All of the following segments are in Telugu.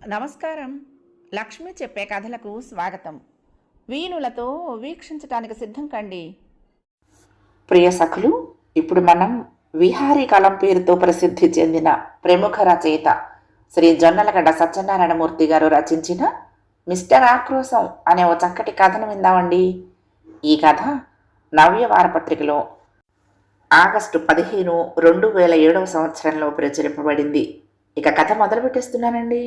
నమస్కారం. లక్ష్మి చెప్పే కథలకు స్వాగతం. వీణులతో వీక్షించటానికి సిద్ధం కండి. ప్రియ సఖులు ఇప్పుడు మనం విహారీ కాలం పేరుతో ప్రసిద్ధి చెందిన ప్రముఖ రచయిత శ్రీ జొన్నలగడ్డ సత్యనారాయణమూర్తి గారు రచించిన మిస్టర్ ఆక్రోశం అనే ఓ చక్కటి కథను విందామండి. ఈ కథ నవ్య వారపత్రికలో ఆగస్టు పదిహేను రెండు వేల ఏడవ సంవత్సరంలో ప్రచురింపబడింది. ఇక కథ మొదలు పెట్టేస్తున్నానండి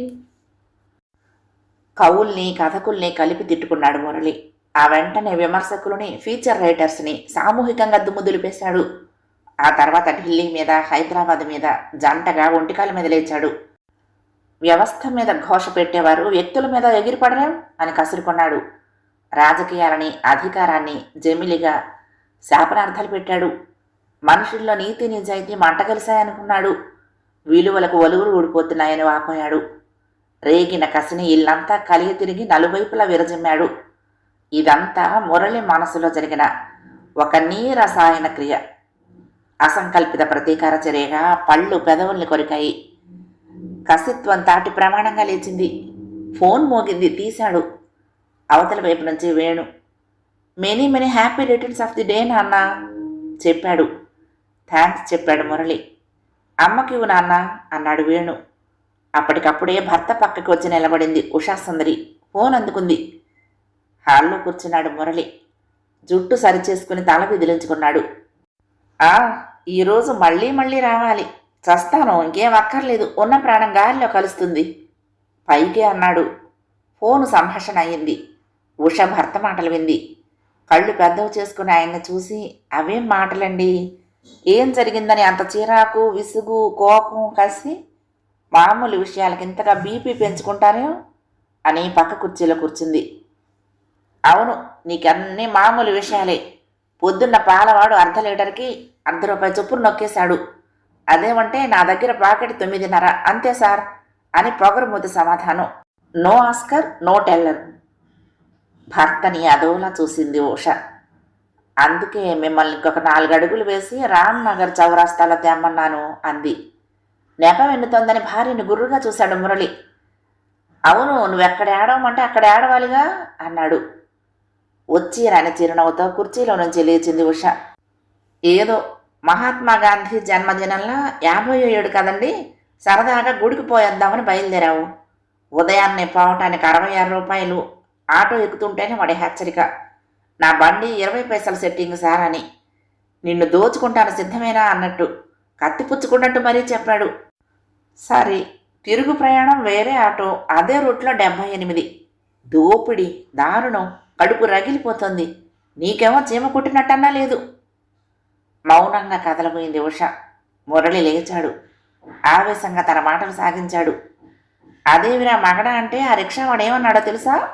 కవుల్ని కథకుల్ని కలిపి తిట్టుకున్నాడు మురళి. ఆ వెంటనే విమర్శకులని ఫీచర్ రైటర్స్ని సామూహికంగా దుమ్ముదులిపేశాడు ఆ తర్వాత ఢిల్లీ మీద హైదరాబాద్ మీద జంటగా ఒంటికాల మీద లేచాడు. వ్యవస్థ మీద ఘోష పెట్టేవారు వ్యక్తుల మీద ఎగిరిపడలేం అని కసురుకున్నాడు. రాజకీయాలని అధికారాన్ని జమిలిగా శాపనార్థాలు పెట్టాడు. మనుషుల్లో నీతి నిజాయితీ మంటగలిశాయనుకున్నాడు విలువలకు ఒలుగులు ఊడిపోతున్నాయని వాపోయాడు. రేగిన కసిని ఇల్లంతా కలిగి తిరిగి నలువైపులా విరజిమ్మాడు. ఇదంతా మురళి మనసులో జరిగిన ఒక నీరసాయన క్రియ. అసంకల్పిత ప్రతీకార చర్యగా పళ్ళు పెదవుల్ని కొరికాయి. కసిత్వం తాటి ప్రమాణంగా లేచింది. ఫోన్ మోగింది తీశాడు. అవతల వైపు నుంచి Venu. Many many happy returns of the day నాన్న చెప్పాడు. థ్యాంక్స్ చెప్పాడు మురళి. అమ్మకి ఇవ్వు నాన్న అన్నాడు వేణు. అప్పటికప్పుడే భర్త పక్కకి వచ్చి నిలబడింది. ఉషా సుందరి ఫోన్ అందుకుంది. హాల్లో కూర్చున్నాడు మురళి. జుట్టు సరిచేసుకుని తల విదిలించుకున్నాడు. ఆ ఈరోజు మళ్ళీ మళ్ళీ రావాలి. చస్తాను ఇంకేం అక్కర్లేదు. ఉన్న ప్రాణం గాలిలో కలుస్తుంది. పైకే అన్నాడు. ఫోను సంభాషణ అయింది. ఉష భర్త మాటలు వింది. కళ్ళు పెద్దవి చేసుకుని ఆయన్ని చూసి అవేం మాటలండి? ఏం జరిగిందని అంత చిరాకు విసుగు కోపం కసి మామూలు విషయాలకి ఇంతగా బీపీ పెంచుకుంటానే అని పక్క కుర్చీలో కూర్చుంది. అవును నీకన్నీ మామూలు విషయాలే. పొద్దున్న పాలవాడు అర్ధ లీటర్కి అర్ధ రూపాయి చొప్పున నొక్కేశాడు. అదేమంటే నా దగ్గర పాకెట్ తొమ్మిదిన్నర అంతే సార్ అని పొగరుమూత సమాధానం. No asker no teller. భర్తని అదోలా చూసింది ఉష. అందుకే మిమ్మల్ని ఇంకొక నాలుగు అడుగులు వేసి రామ్ నగర్ చౌరాస్తాలో తెమ్మన్నాను అంది. నెపం ఎన్నుతోందని భార్యను గుర్రుగా చూశాడు మురళి. అవును నువ్వెక్కడ ఏడవమంటే అక్కడ ఏడవాలిగా? అన్నాడు. వచ్చి రాని చిరునవ్వుతో కుర్చీలో నుంచి లేచింది ఉష. ఏదో మహాత్మా గాంధీ జన్మదినంలో యాభై ఏడు కదండి? సరదాగా గుడికి పోయేద్దామని బయలుదేరావు. ఉదయాన్నే పోవటానికి అరవై ఆరు రూపాయలు. ఆటో ఎక్కుతుంటేనే వాడి హెచ్చరిక. నా బండి ఇరవై పైసల సెట్టింగ్ సార్ అని. నిన్ను దోచుకుంటాను సిద్ధమేనా అన్నట్టు. కత్తిపుచ్చుకున్నట్టు మరీ చెప్పాడు. సరే తిరుగు ప్రయాణం వేరే ఆటో అదే రూట్లో డెబ్భై ఎనిమిది. దోపిడి దారుణం కడుపు రగిలిపోతుంది. నీకేమో చీమ కుట్టినట్టన్నా లేదు. మౌనంగా కదలబోయింది ఉష. మురళి లేచాడు. ఆవేశంగా తన మాటలు సాగించాడు. అదేవిరా మగడ అంటే ఆ రిక్షా వాడేమన్నాడో తెలుసా?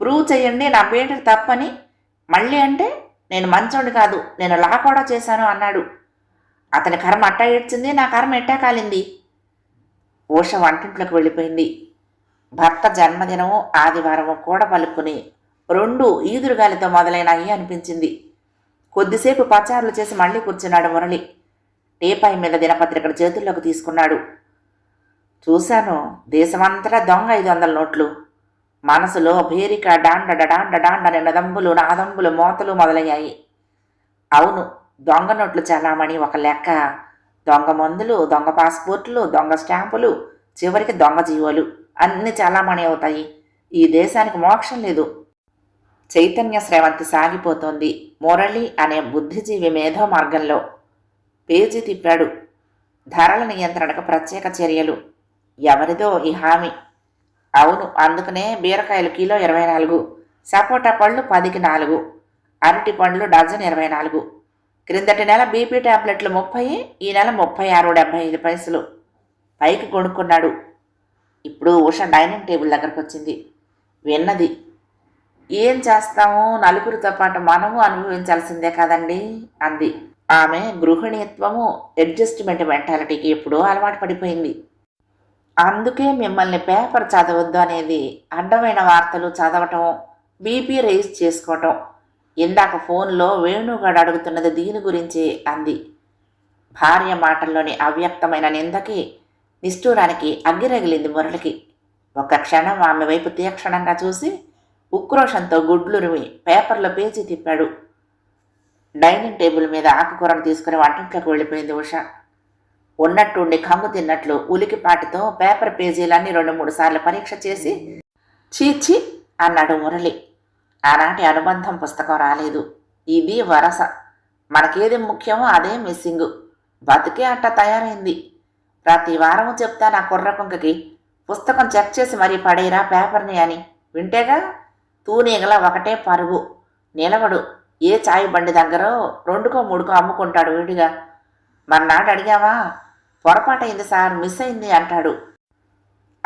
ప్రూవ్ చెయ్యండి నా పేట తప్పని. మళ్ళీ అంటే నేను మంచోడు కాదు నేను లా కూడా చేశాను అన్నాడు. అతని కర్మ అట్టా ఏడ్చింది నా కర్మ ఎట్టా కాలింది? ఉష వంటింట్లోకి వెళ్ళిపోయింది. భర్త జన్మదినము ఆదివారము కూడా పలుకుని రెండు ఈదురుగాలితో మొదలైనాయి అనిపించింది. కొద్దిసేపు పచారులు చేసి మళ్ళీ కూర్చున్నాడు మురళి. టీపాయి మీద దినపత్రికను చేతుల్లోకి తీసుకున్నాడు. చూశాను దేశమంతటా దొంగ ఐదు వందల నోట్లు. మనసులో భేరిక డాండ డాండ డాండ నదంబులు నాదంబులు మోతలు మొదలయ్యాయి. అవును దొంగ నోట్లు చలామణి ఒక లెక్క దొంగ మందులు దొంగ పాస్పోర్ట్లు దొంగ స్టాంపులు చివరికి దొంగ జీవోలు. అన్నీ చలామణి అవుతాయి. ఈ దేశానికి మోక్షం లేదు. చైతన్య స్రవంతి సాగిపోతోంది మురళి అనే బుద్ధిజీవి మేధో మార్గంలో పేజీ తిప్పాడు. ధరల నియంత్రణకు ప్రత్యేక చర్యలు. ఎవరిదో ఈ హామీ. అవును అందుకనే బీరకాయలు కిలో ఇరవై నాలుగు సపోటా పళ్ళు పదికి నాలుగు అరటి పండ్లు డజన్ ఇరవై నాలుగు. క్రిందటి నెల బీపీ ట్యాబ్లెట్లు ముప్పై ఈ నెల ముప్పై ఆరు డెబ్బై ఐదు పైసలు పైకి కొనుక్కున్నాడు. ఇప్పుడు ఉష డైనింగ్ టేబుల్ దగ్గరకు వచ్చింది. విన్నది ఏం చేస్తాము? నలుగురితో పాటు మనము అనుభవించాల్సిందే కదండి అంది. ఆమె గృహిణీత్వము అడ్జస్ట్మెంట్ మెంటాలిటీకి ఎప్పుడూ అలవాటు పడిపోయింది. అందుకే మిమ్మల్ని పేపర్ చదవద్దు అనేది అడ్డమైన వార్తలు చదవటం బీపీ రేజ్ చేసుకోవటం ఇందాక ఫోన్లో వేణుగాడు అడుగుతున్నది దీని గురించి అంది. భార్య మాటల్లోని అవ్యక్తమైన నిందకి నిష్ఠూరానికి అగ్గిరగిలింది మురళికి. ఒక క్షణం ఆమె వైపు తీక్షణంగా చూసి ఉక్రోషంతో గుడ్లురిమి పేపర్లో పేజీ తిప్పాడు. డైనింగ్ టేబుల్ మీద ఆకుకూరను తీసుకుని వంటింట్లోకి వెళ్ళిపోయింది ఉష. ఉన్నట్టుండి కమ్ము తిన్నట్లు ఉలికిపాటితో పేపర్ పేజీలన్నీ రెండు మూడు సార్లు పరీక్ష చేసి చీచి అన్నాడు మురళి. ఆనాటి అనుబంధం పుస్తకం రాలేదు. ఇది వరస. మనకేది ముఖ్యమో అదే మిస్సింగు. బతికే అట్ట తయారైంది. ప్రతి వారం చెప్తా నా కుర్రకుంకకి పుస్తకం చెక్ చేసి మరీ పడేరా పేపర్ని అని. వింటేగా తూనీగల ఒకటే పరుగు. నిలబడు. ఏ చాయ్ బండి దగ్గర రెండుకో మూడుకో అమ్ముకుంటాడు విడిగా. మర్నాడు అడిగావా పొరపాటైంది సార్ మిస్ అయింది అంటాడు.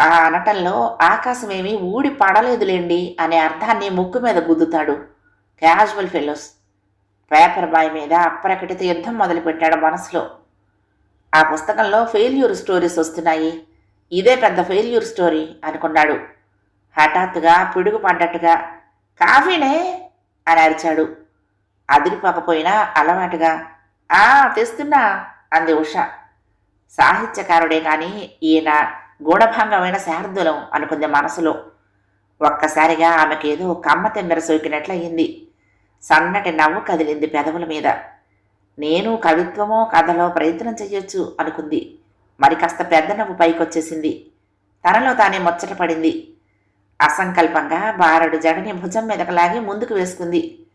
ఆ అనటంలో ఆకాశమేమి ఊడి పడలేదులేండి అనే అర్థాన్ని ముక్కు మీద గుద్దుతాడు క్యాజువల్ ఫెలోస్. పేపర్ బాయ్ మీద అప్రకటిత యుద్ధం మొదలుపెట్టాడు మనసులో. ఆ పుస్తకంలో ఫెయిల్యూర్ స్టోరీస్ వస్తున్నాయి. ఇదే పెద్ద ఫెయిల్యూర్ స్టోరీ అనుకున్నాడు. హఠాత్తుగా పిడుగు పడ్డట్టుగా కాఫీనే అని అరిచాడు. అదిరిపోకపోయినా అలవాటుగా ఆ తెస్తున్నా అంది ఉష. సాహిత్యకారుడే కానీ ఈయన గూఢభంగమైన శారదులం అనుకుంది మనసులో. ఒక్కసారిగా ఆమెకేదో కమ్మ తిమ్మెర సోకినట్లయింది. సన్నటి నవ్వు కదిలింది పెదవుల మీద. నేను కవిత్వమో కథలో ప్రయత్నం చెయ్యొచ్చు అనుకుంది. మరి కాస్త పెద్ద నవ్వు పైకొచ్చేసింది. తనలో తానే ముచ్చటపడింది అసంకల్పంగా బారడు జడని భుజం మీదకు లాగి ముందుకు వేసుకుంది.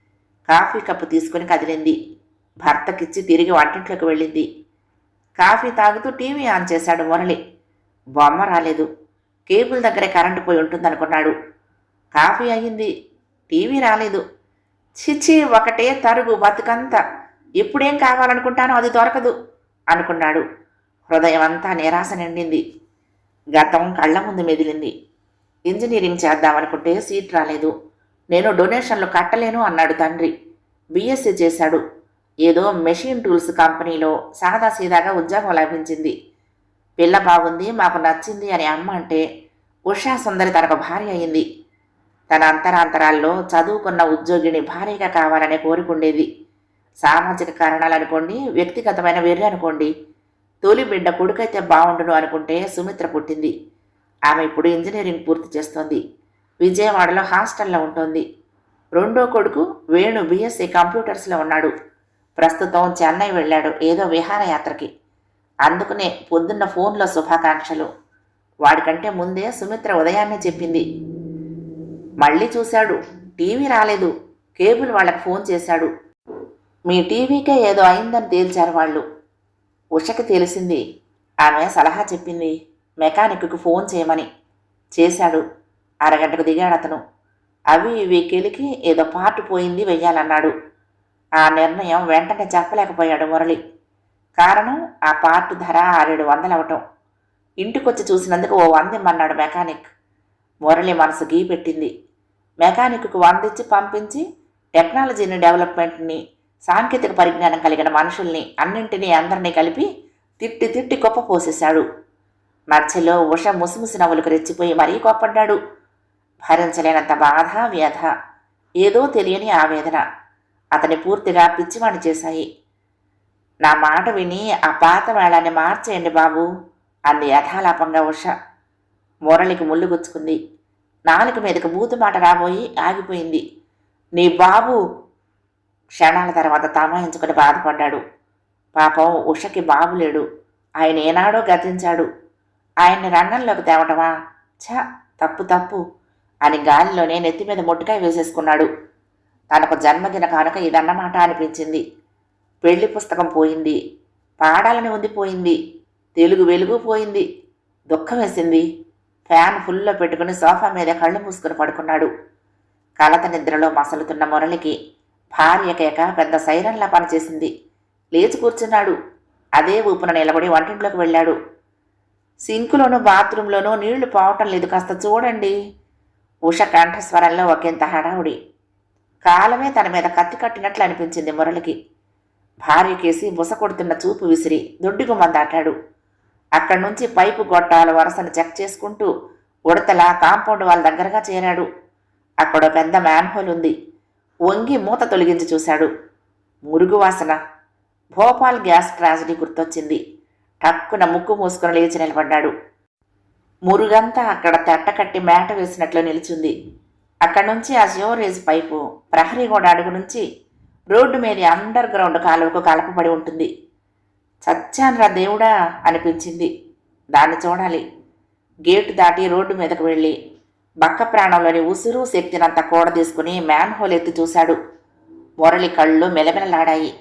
కాఫీ కప్పు తీసుకుని కదిలింది. భర్తకిచ్చి తిరిగి వంటింట్లోకి వెళ్ళింది. కాఫీ తాగుతూ టీవీ ఆన్ చేశాడు మురళి. బొమ్మ రాలేదు. కేబుల్ దగ్గర కరెంటు పోయి ఉంటుందనుకున్నాడు. కాఫీ అయ్యింది. టీవీ రాలేదు. చిచి ఒకటే తరుగు బతుకంతా. ఎప్పుడేం కావాలనుకుంటానో అది దొరకదు అనుకున్నాడు. హృదయం అంతా నిరాశ నిండింది. గతం కళ్ళ ముందు మెదిలింది. ఇంజనీరింగ్ చేద్దామనుకుంటే సీట్ రాలేదు. నేను డొనేషన్లు కట్టలేను అన్నాడు తండ్రి. బీఎస్సీ చేశాడు. ఏదో మెషిన్ టూల్స్ కంపెనీలో సాదాసీదాగా ఉద్యోగం లభించింది. పిల్ల బాగుంది మాకు నచ్చింది అని అమ్మ అంటే ఉషా సుందరి తనకు భార్య అయింది. తన అంతరాంతరాల్లో చదువుకున్న ఉద్యోగిని భార్యగా కావాలనే కోరికుండేది. సామాజిక కారణాలు అనుకోండి వ్యక్తిగతమైన వెర్రి అనుకోండి. తొలి బిడ్డ కొడుకైతే బాగుండును అనుకుంటే సుమిత్ర పుట్టింది. ఆమె ఇప్పుడు ఇంజనీరింగ్ పూర్తి చేస్తోంది. విజయవాడలో హాస్టల్లో ఉంటుంది. రెండో కొడుకు వేణు బీఎస్సీ కంప్యూటర్స్లో ఉన్నాడు. ప్రస్తుతం చెన్నై వెళ్ళాడు ఏదో విహారయాత్రకి. అందుకునే పొద్దున్న ఫోన్లో శుభాకాంక్షలు. వాడికంటే ముందే సుమిత్ర ఉదయాన్నే చెప్పింది. మళ్ళీ చూశాడు. టీవీ రాలేదు. కేబుల్ వాళ్ళకి ఫోన్ చేశాడు. మీ టీవీకే ఏదో అయిందని తేల్చారు వాళ్ళు. ఉషకి తెలిసింది. ఆమె సలహా చెప్పింది. మెకానిక్కు ఫోన్ చేయమని. చేశాడు. అరగంటకు దిగాడు అతను. అవి ఇవి కెలికి ఏదో పార్ట్ పోయింది వెయ్యాలన్నాడు. ఆ నిర్ణయం వెంటనే చెప్పలేకపోయాడు మురళి. కారణం ఆ పార్ట్ ధర ఆరేడు వందలు అవటం ఇంటికొచ్చి చూసినందుకు ఓ వందిమ్మన్నాడు మెకానిక్. మురళి మనసు గీ పెట్టింది. మెకానిక్కు వందిచ్చి పంపించి టెక్నాలజీని డెవలప్మెంట్ని సాంకేతిక పరిజ్ఞానం కలిగిన మనుషుల్ని అన్నింటినీ అందరినీ కలిపి తిట్టి తిట్టి గొప్ప పోసేశాడు. మధ్యలో ఉష ముసిముసి నవ్వులకు రెచ్చిపోయి మరీ కోప్పడ్డాడు. భరించలేనంత బాధ వ్యధ ఏదో తెలియని ఆవేదన. అతని పూర్తిగా పిచ్చివాణి చేశాయి. నా మాట విని ఆ పాత వేళాన్ని మార్చేయండి బాబు అంది యథాలాపంగా ఉష. మురళికి ముళ్ళు గుచ్చుకుంది. నాలుక మీదకు బూతు మాట రాబోయి ఆగిపోయింది. నీ బాబు! క్షణాల తర్వాత తమాయించుకుని బాధపడ్డాడు. పాపం ఉషకి బాబు లేడు. ఆయన ఏనాడో గతించాడు. ఆయన్ని రంగంలోకి తేవటమా? ఛ! తప్పు తప్పు! అని గాలిలోనే నెత్తి మీద ముట్టుకాయ వేసేసుకున్నాడు. తనకు జన్మదిన కానుక ఇదన్నమాట అనిపించింది. పెళ్ళి పుస్తకం పోయింది పాడాలని ఉంది పోయింది తెలుగు వెలుగు పోయింది దుఃఖం వేసింది. ఫ్యాన్ ఫుల్లో పెట్టుకుని సోఫా మీద కళ్ళు మూసుకుని పడుకున్నాడు. కలత నిద్రలో మసలుతున్న మురళికి భార్య కేక పెద్ద సైరన్లా పనిచేసింది. లేచి కూర్చున్నాడు. అదే ఊపున నిలబడి వంటింట్లోకి వెళ్ళాడు. సింకులోనూ బాత్రూంలోనూ నీళ్ళు పోవటం లేదు. కాస్త చూడండి. ఉష కంఠస్వరంలో ఒకంత హడావుడి. కాలమే తన మీద కత్తి కట్టినట్లు అనిపించింది మురళికి. భార్యకేసి బుస కొడుతున్న చూపు విసిరి దొడ్డిగుమ్మందాటాడు అక్కడి నుంచి పైపు గొట్టాల వరసను చెక్ చేసుకుంటూ ఉడతల కాంపౌండ్ వాళ్ళ దగ్గరగా చేరాడు. అక్కడ పెద్ద మ్యాన్హోల్ ఉంది. వంగి మూత తొలగించి చూశాడు. మురుగు వాసన. భోపాల్ గ్యాస్ ట్రాజడీ గుర్తొచ్చింది. టక్కున ముక్కు మూసుకుని లేచి నిలబడ్డాడు. మురుగంతా అక్కడ తెట్ట కట్టి మేట వేసినట్లు నిలిచింది. అక్కడి నుంచి ఆ సివరేజ్ పైపు ప్రహరీ గోడ అడుగు నుంచి రోడ్డు మీద అండర్ గ్రౌండ్ కాలువకు కలపబడి ఉంటుంది. చచ్చానరా దేవుడా అనిపించింది. దాన్ని చూడాలి. గేటు దాటి రోడ్డు మీదకు వెళ్ళి బక్క ప్రాణంలోని ఉసురు శక్తినంతా కూడ తీసుకుని మ్యాన్ హోల్ ఎత్తి చూశాడు. మురళి కళ్ళు మెలమెలలాడాయి.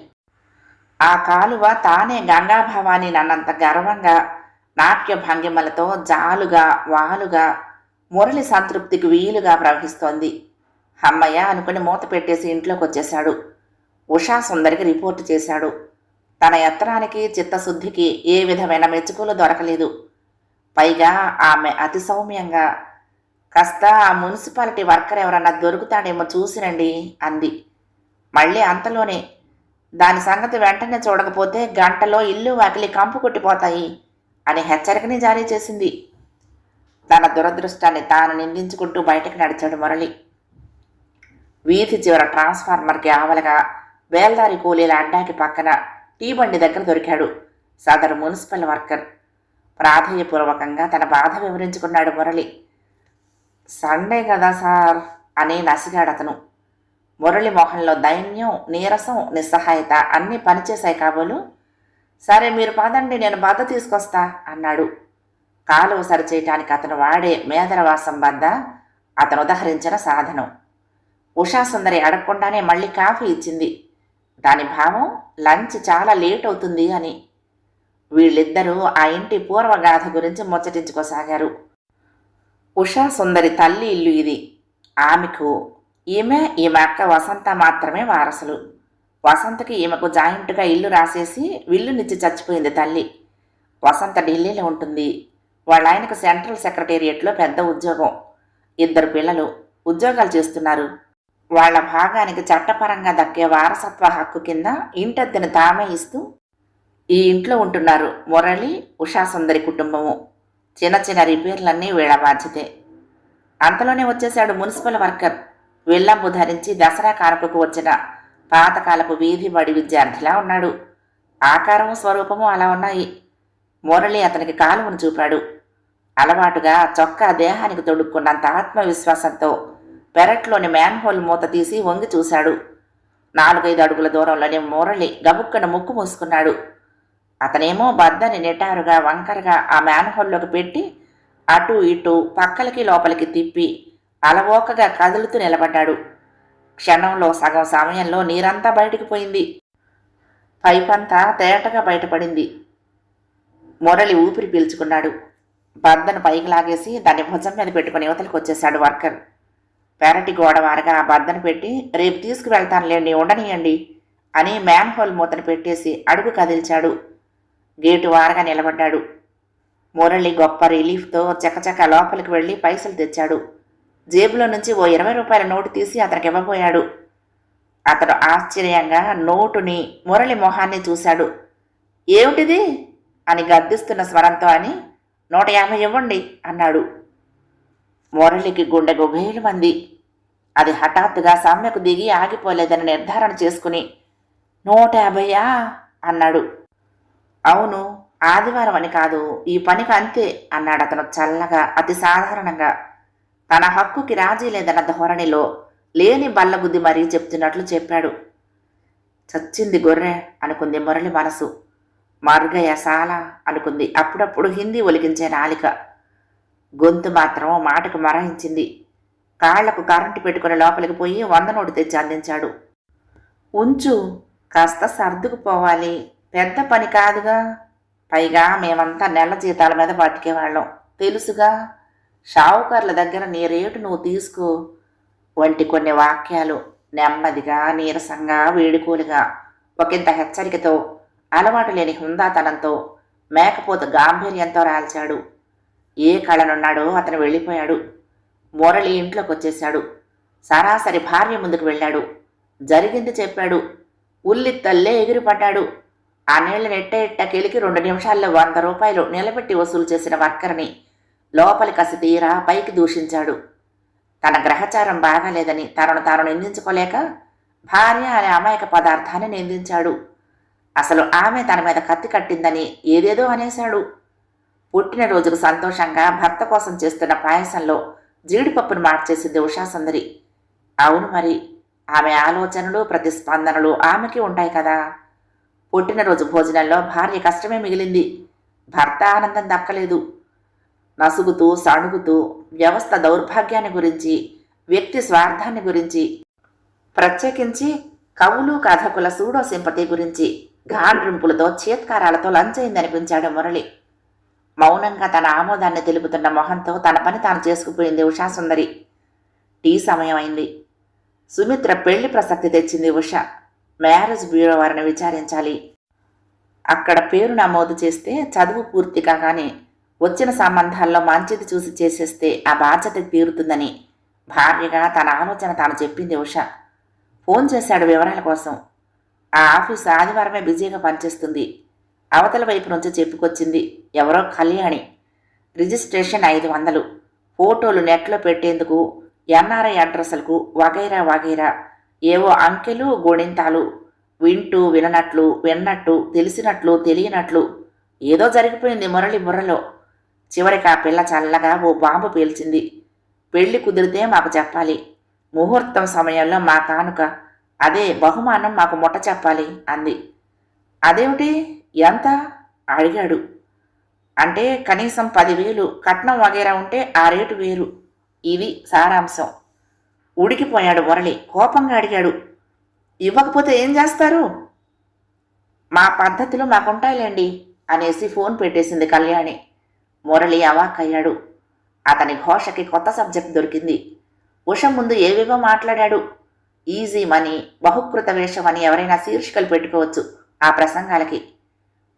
ఆ కాలువ తానే గంగాభావాన్ని నన్నంత గర్వంగా నాట్య భంగిమలతో జాలుగా వాలుగా మురళి సంతృప్తికి వీలుగా ప్రవహిస్తోంది. అమ్మయ్య అనుకుని మూత పెట్టేసి ఇంట్లోకి వచ్చేశాడు ఉషా సుందరికి రిపోర్టు చేశాడు. తన ఎత్తనానికి చిత్తశుద్ధికి ఏ విధమైన మెచ్చుకోలు దొరకలేదు. పైగా ఆమె అతి సౌమ్యంగా కాస్త ఆ మున్సిపాలిటీ వర్కర్ ఎవరన్నా దొరుకుతాడేమో చూసినండి అంది. మళ్ళీ అంతలోనే దాని సంగతి వెంటనే చూడకపోతే గంటలో ఇల్లు వాకిలి కంపు కొట్టిపోతాయి అని హెచ్చరికని జారీ చేసింది. తన దురదృష్టాన్ని తాను నిందించుకుంటూ బయటకు నడిచాడు మురళి. వీధి చివర ట్రాన్స్ఫార్మర్కి ఆవలగా వేల్దారి కూలీల అడ్డాకి పక్కన టీ బండి దగ్గర దొరికాడు సదరు మున్సిపల్ వర్కర్. ప్రాధాన్యపూర్వకంగా తన బాధ వివరించుకున్నాడు మురళి. సండే కదా సార్ అని నసిగాడు అతను. మురళి మొహంలో దైన్యం నీరసం నిస్సహాయత అన్నీ పనిచేశాయి కాబోలు. సరే మీరు పదండి నేను బాధ తీసుకొస్తా అన్నాడు. కాలువ సరిచేయటానికి అతను వాడే మేదరవాసం వద్ద అతను ఉదహరించిన సాధనం. ఉషా సుందరి అడగకుండానే మళ్ళీ కాఫీ ఇచ్చింది. దాని భావం లంచ్ చాలా లేట్ అవుతుంది అని. వీళ్ళిద్దరూ ఆ ఇంటి పూర్వగాథ గురించి ముచ్చటించుకోసాగారు. ఉషా సుందరి తల్లి ఇల్లు ఇది. ఆమెకు ఈమె ఈమె అక్క వసంత మాత్రమే వారసులు. వసంతకి ఈమెకు జాయింట్గా ఇల్లు రాసేసి విల్లునిచ్చి చచ్చిపోయింది తల్లి. వసంత ఢిల్లీలో ఉంటుంది. వాళ్ళ ఆయనకు సెంట్రల్ సెక్రటేరియట్లో పెద్ద ఉద్యోగం. ఇద్దరు పిల్లలు ఉద్యోగాలు చేస్తున్నారు. వాళ్ళ భాగానికి చట్టపరంగా దక్కే వారసత్వ హక్కు కింద ఇంటద్దెను తామే ఇస్తూ ఈ ఇంట్లో ఉంటున్నారు మురళి ఉషాసుందరి కుటుంబము. చిన్న చిన్న రిపేర్లన్నీ వీళ్ళ బాధ్యతే. అంతలోనే వచ్చేశాడు మున్సిపల్ వర్కర్. విల్లంబు ధరించి దసరా కానుకకు వచ్చిన పాతకాలపు వీధి బడి విద్యార్థిలా ఉన్నాడు. ఆకారము స్వరూపము అలా ఉన్నాయి. మురళి అతనికి కాలువను చూపాడు. అలవాటుగా చొక్కా దేహానికి తొడుక్కున్నంత ఆత్మవిశ్వాసంతో పెరట్లోని మ్యాన్హోల్ మూత తీసి వంగి చూశాడు. నాలుగైదు అడుగుల దూరంలోనే మురళి గబుక్కన ముక్కు మూసుకున్నాడు. అతనేమో బద్దని నిటారుగా వంకరగా ఆ మ్యాన్హోల్లోకి పెట్టి అటు ఇటు పక్కలకి లోపలికి తిప్పి అలవోకగా కదులుతూ నిలబడ్డాడు. క్షణంలో సగం సమయంలో నీరంతా బయటికి పోయింది. పైపంతా తేటగా బయటపడింది. మురళి ఊపిరి పీల్చుకున్నాడు. బద్దను పైకి లాగేసి దాన్ని భుజం మీద పెట్టుకుని యువతలకు వచ్చేశాడు వర్కర్. పెరటి గోడ వారగా ఆ బద్దను పెట్టి రేపు తీసుకువెళ్తానులేండి ఉండనియండి అని మ్యాన్ హోల్ మూతను పెట్టేసి అడుగు కదిల్చాడు. గేటు వారగా నిలబడ్డాడు. మురళి గొప్ప రిలీఫ్తో చకచక లోపలికి వెళ్ళి పైసలు తెచ్చాడు. జేబులో నుంచి ఓ ఇరవై రూపాయల నోటు తీసి అతనికి ఇవ్వబోయాడు. అతడు ఆశ్చర్యంగా నోటుని మురళి మొహాన్ని చూశాడు. ఏమిటిది? అని గద్దిస్తున్న స్వరంతో అని నూట యాభై ఇవ్వండి అన్నాడు. మురళికి గుండె గుబేలు మంది అది హఠాత్తుగా సమ్మెకు దిగి ఆగిపోలేదని నిర్ధారణ చేసుకుని నూట యాభైయా అన్నాడు. అవును ఆదివారం అని కాదు ఈ పనికి అంతే అన్నాడు అతను చల్లగా అతి సాధారణంగా. తన హక్కుకి రాజీ లేదన్న ధోరణిలో లేని బల్లబుద్ధి మరీ చెప్తున్నట్లు చెప్పాడు. చచ్చింది గొర్రె అనుకుంది మురళి మనసు. మరుగయ్య సాలా అనుకుంది. అప్పుడప్పుడు హిందీ ఒలిగించే నాలిక. గొంతు మాత్రం మాటకు మరాయించింది కాళ్ళకు కరెంటు పెట్టుకుని లోపలికి పోయి వంద నోటు తెచ్చి అందించాడు. ఉంచు కాస్త సర్దుకుపోవాలి. పెద్ద పని కాదుగా. పైగా మేమంతా నెల జీతాల మీద బతికేవాళ్ళం తెలుసుగా? షావుకార్ల దగ్గర నీ రేటు నువ్వు తీసుకో. వంటి కొన్ని వాక్యాలు నెమ్మదిగా నీరసంగా వేడుకోలుగా ఒకంత హెచ్చరికతో అలవాటు లేని హుందాతనంతో మేకపోత గాంభీర్యంతో రాల్చాడు. ఏ కళనున్నాడో అతను వెళ్ళిపోయాడు. మురళి ఇంట్లోకి వచ్చేశాడు సరాసరి భార్య ముందుకు వెళ్ళాడు. జరిగింది చెప్పాడు. ఉల్లి తల్లే ఎగిరిపడ్డాడు. ఆ నీళ్ళ నెట్ట కెలికి రెండు నిమిషాల్లో వంద రూపాయలు నిలబెట్టి వసూలు చేసిన వర్కర్ని లోపలి కసి తీరా పైకి దూషించాడు. తన గ్రహచారం బాగాలేదని తనను తాను నిందించుకోలేక భార్య అనే అమాయక పదార్థాన్ని నిందించాడు. అసలు ఆమె తన మీద కత్తి కట్టిందని ఏదేదో అనేశాడు. పుట్టినరోజుకు సంతోషంగా భర్త కోసం చేస్తున్న పాయసంలో జీడిపప్పును మార్చేసింది ఉషాసుందరి అవును మరి ఆమె ఆలోచనలు ప్రతిస్పందనలు ఆమెకి ఉంటాయి కదా. పుట్టినరోజు భోజనంలో భార్య కష్టమే మిగిలింది. భర్త ఆనందం దక్కలేదు. నసుగుతూ సణుగుతూ వ్యవస్థ దౌర్భాగ్యాన్ని గురించి వ్యక్తి స్వార్థాన్ని గురించి ప్రత్యేకించి కవులు కథకుల సూడో సింపతి గురించి గాండ్రింపులతో చేత్కారాలతో లంచయిందనిపించాడు మురళి. మౌనంగా తన ఆమోదాన్ని తెలుపుతున్న మొహంతో తన పని తాను చేసుకుపోయింది ఉషాసుందరి టీ సమయం అయింది సుమిత్ర పెళ్ళి ప్రసక్తి తెచ్చింది ఉష. మ్యారేజ్ బ్యూరో వారిని విచారించాలి. అక్కడ పేరు నమోదు చేస్తే చదువు పూర్తి కాగానే వచ్చిన సంబంధాల్లో మంచిది చూసి చేసేస్తే ఆ బాధ్యత తీరుతుందని భార్యగా తన ఆలోచన తాను చెప్పింది ఉష. ఫోన్ చేశాడు వివరాల కోసం. ఆ ఆఫీస్ ఆదివారమే బిజీగా పనిచేస్తుంది. అవతల వైపు నుంచి చెప్పుకొచ్చింది ఎవరో కళ్యాణి రిజిస్ట్రేషన్ ఐదు వందలు. ఫోటోలు నెట్లో పెట్టేందుకు ఎన్ఆర్ఐ అడ్రస్లకు వగైరా వగైరా. ఏవో అంకెలు గొణింతాలు. వింటూ విననట్లు విన్నట్టు తెలిసినట్లు తెలియనట్లు. ఏదో జరిగిపోయింది మురళి బుర్రలో. చివరికి ఆ పిల్ల చల్లగా ఓ బాంబు పేల్చింది. పెళ్ళి కుదిరితే మాకు చెప్పాలి. ముహూర్తం సమయంలో మా కానుక అదే బహుమానం మాకు ముట్ట చెప్పాలి అంది. అదేమిటి? ఎంత అడిగాడు. అంటే కనీసం పదివేలు కట్నం వగేరా ఉంటే ఆ రేటు వేరు. ఇది సారాంశం. ఉడికిపోయాడు మురళి కోపంగా అడిగాడు. ఇవ్వకపోతే ఏం చేస్తారు? మా పద్ధతిలో మాకుంటాయిలేండి అనేసి ఫోన్ పెట్టేసింది కళ్యాణి. మురళి అవాక్కయ్యాడు. అతని ఘోషకి కొత్త సబ్జెక్ట్ దొరికింది. ఉష ముందు ఏవేవో మాట్లాడాడు. ఈజీ మనీ బహుకృత వేషం అని ఎవరైనా శీర్షికలు పెట్టుకోవచ్చు ఆ ప్రసంగాలకి.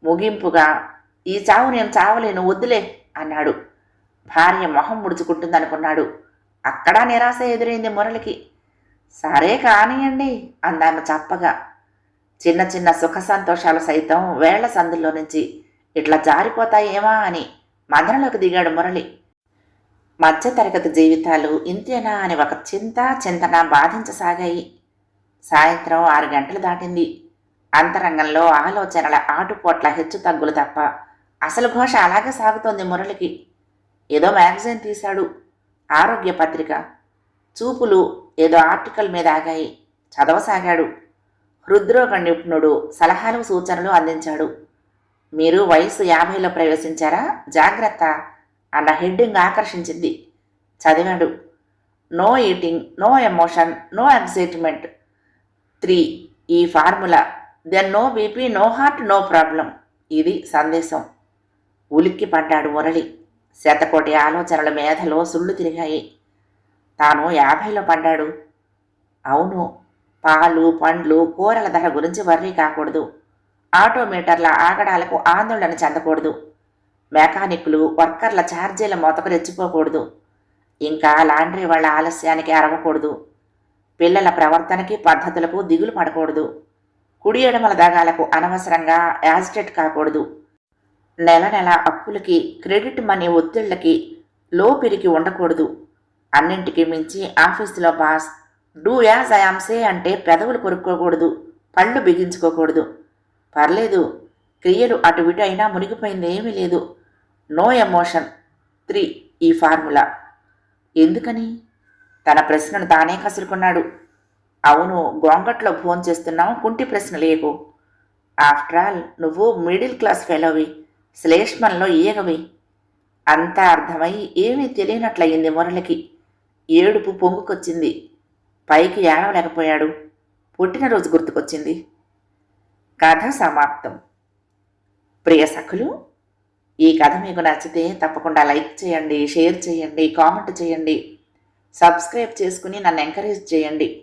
ముగింపుగా ఈ చావు నేను చావలేను వద్దులే అన్నాడు. భార్య మొహం ముడుచుకుంటుందనుకున్నాడు. అక్కడా నిరాశ ఎదురైంది మురళికి. సరే కానియండి అందామె చప్పగా. చిన్న చిన్న సుఖ సంతోషాలు సైతం వేళ్ళ సందుల్లో నుంచి ఇట్లా జారిపోతాయేమా అని మదనలోకి దిగాడు మురళి. మధ్యతరగతి జీవితాలు ఇంతేనా అని ఒక చింత చింతన బాధించసాగాయి. సాయంత్రం ఆరు గంటలు దాటింది. అంతరంగంలో ఆలోచనల ఆటుపోట్ల హెచ్చు తగ్గులు తప్ప అసలు ఘోష అలాగే సాగుతోంది మురళికి. ఏదో మ్యాగజైన్ తీశాడు ఆరోగ్య పత్రిక. చూపులు ఏదో ఆర్టికల్ మీద ఆగాయి చదవసాగాడు. హృద్రోగ నిపుణుడు సలహాలు సూచనలు అందించాడు. మీరు వయసు యాభైలో ప్రవేశించారా? జాగ్రత్త అన్న హెడ్డింగ్ ఆకర్షించింది. చదివాడు. No eating no emotion no excitement. Three E formula then no BP no heart no problem ఇది సందేశం. ఉలిక్కి పడ్డాడు మురళి. శతకోటి ఆలోచనల మేధలో సుళ్ళు తిరిగాయి. తాను యాభైలో పడ్డాడు. అవును పాలు పండ్లు కూరల ధర గురించి వర్రీ కాకూడదు. ఆటోమీటర్ల ఆగడాలకు ఆందోళన చెందకూడదు. మెకానిక్లు వర్కర్ల ఛార్జీల మోతకు రెచ్చిపోకూడదు. ఇంకా లాండ్రీ వాళ్ళ ఆలస్యానికి అరవకూడదు. పిల్లల ప్రవర్తనకి పద్ధతులకు దిగులు పడకూడదు. కుడి ఎడమల దాగాలకు అనవసరంగా యాజిటేట్ కాకూడదు. నెల నెల అప్పులకి క్రెడిట్ మనీ ఒత్తిళ్ళకి లో పెరిగి ఉండకూడదు. అన్నింటికి మించి ఆఫీసులో బాస్ డూ యాజ్ ఐఆమ్ అంటే పెదవులు కొరుక్కోకూడదు పళ్ళు బిగించుకోకూడదు. పర్లేదు క్రియలు అటు ఇటు అయినా మునిగిపోయింది ఏమీ లేదు. No emotion. Three E formula. ఎందుకని? తన ప్రశ్నను తానే కసురుకున్నాడు. అవును గోంగట్లో ఫోన్ చేస్తున్నావు కుంటి ప్రశ్న లేకు ఆఫ్టర్ ఆల్ నువ్వు మిడిల్ క్లాస్ ఫెలోవి శ్లేష్మంలో ఈయగవి అంతా అర్థమై ఏమీ తెలియనట్లయింది మురళికి. ఏడుపు పొంగుకొచ్చింది. పైకి ఏడవలేకపోయాడు. పుట్టినరోజు గుర్తుకొచ్చింది. కథ సమాప్తం. ప్రియ సఖులు ఈ కథ మీకు నచ్చితే తప్పకుండా లైక్ చేయండి షేర్ చేయండి కామెంట్ చేయండి. సబ్స్క్రైబ్ చేసుకుని నన్ను ఎంకరేజ్ చేయండి.